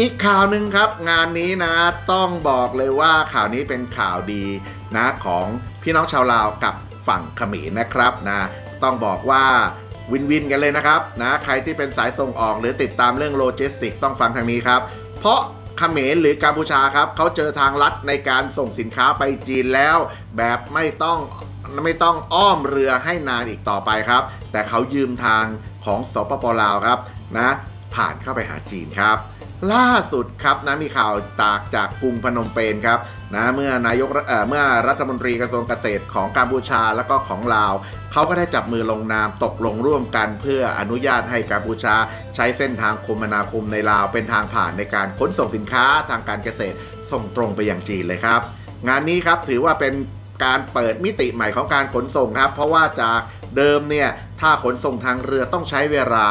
อีกข่าวหนึ่งครับ งานนี้นะต้องบอกเลยว่าข่าวนี้เป็นข่าวดีนะของพี่น้องชาวลาวกับฝั่งเขมรนะครับนะต้องบอกว่าวินวินกันเลยนะครับนะใครที่เป็นสายส่งออกหรือติดตามเรื่องโลจิสติกต้องฟังทางนี้ครับ เพราะเขมรหรือกัมพูชาครับเขาเจอทางลัดในการส่งสินค้าไปจีนแล้ว แบบไม่ต้องไม่ต้องอ้อมเรือให้นานอีกต่อไปครับ แต่เขายืมทางของสปปลาวครับนะผ่านเข้าไปหาจีนครับ ล่าสุดครับนะมีข่าวจากจากกรุงพนมเปญครับนะเมื่อนายกเเมื่อรัฐมนตรีกระทรวงเกษตรของกัมพูชาแล้วก็ของลาวเขาก็ได้จับมือลงนามตกลงร่วมกันเพื่ออนุญาตให้กัมพูชา ใช้เส้นทางคมนาคมในลาวเป็นทางผ่านในการขนส่งสินค้าทางการเกษตรส่งตรงไปยังจีนเลยครับ งานนี้ครับถือว่าเป็น การเปิดมิติใหม่ของการขนส่งครับ เพราะว่าจากเดิมเนี่ยถ้าขนส่งทางเรือต้องใช้เวลา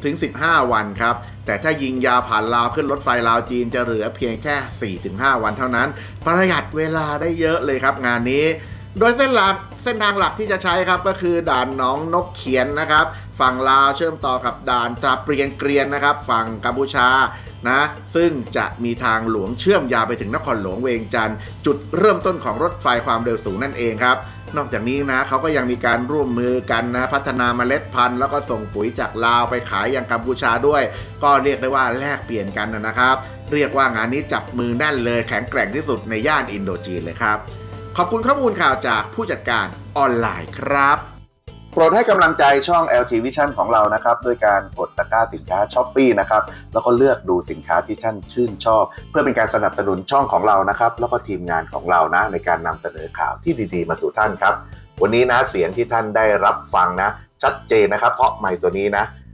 10-15 วันครับ แต่ถ้ายิงยาผ่านลาวขึ้นรถไฟลาวจีนจะเหลือเพียงแค่ 4-5 วันเท่านั้น ประหยัดเวลาได้เยอะเลยครับงานนี้ โดยเส้นหลักเส้นทางหลักที่จะใช้ครับก็คือด่านหนองนกเขียนนะครับ ฝั่งลาวเชื่อมต่อกับด่านตราเปรียนเกรียนนะครับ ฝั่งกัมพูชา นะ ซึ่งจะมีทางหลวงเชื่อมยาวไปถึงนครหลวงเวียงจันทร์จุดเริ่มต้นของรถไฟความเร็วสูงนั่นเองครับนอกจากนี้นะเขาก็ยังมีการร่วมมือกันนะพัฒนาเมล็ดพันธุ์ แล้วก็ส่งปุ๋ยจากลาวไปขายยังกัมพูชาด้วย ก็เรียกได้ว่าแลกเปลี่ยนกันนะครับ เรียกว่างานนี้จับมือแน่นเลยแข็งแกร่งที่สุดในย่านอินโดจีนเลยครับ ขอบคุณข้อมูลข่าวจากผู้จัดการออนไลน์ครับ ปรดให้กำลังใจช่อง LT Vision ของเรานะครับด้วยการกดตะกร้าสินค้าช้อปปีนะครับแล้วก็เลือกดูสินค้าที่ท่านชื่นชอบ เพื่อเป็นการสนับสนุนช่องของเรานะครับแล้วก็ทีมงานของเรานะในการนำเสนอข่าวที่ดีๆ มาสู่ท่านครับ วันนี้นะเสียงที่ท่านได้รับฟังนะ ชัดเจนนะครับ เพราะไมค์ตัวนี้นะ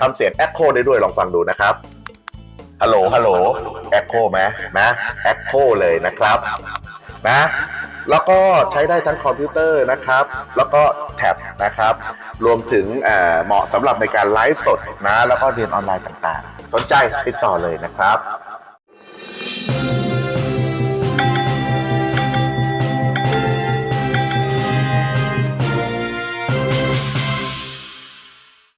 ทำเสียงแอคโคได้ด้วยลองฟังดูนะครับฮัลโหลฮัลโหลแอคโคไหมนะแอคโคเลยนะครับนะแล้วก็ใช้ได้ทั้งคอมพิวเตอร์นะครับ แล้วก็แท็บนะครับ รวมถึงเหมาะสำหรับในการไลฟ์สดนะ แล้วก็เรียนออนไลน์ต่างๆ สนใจติดต่อเลยนะครับ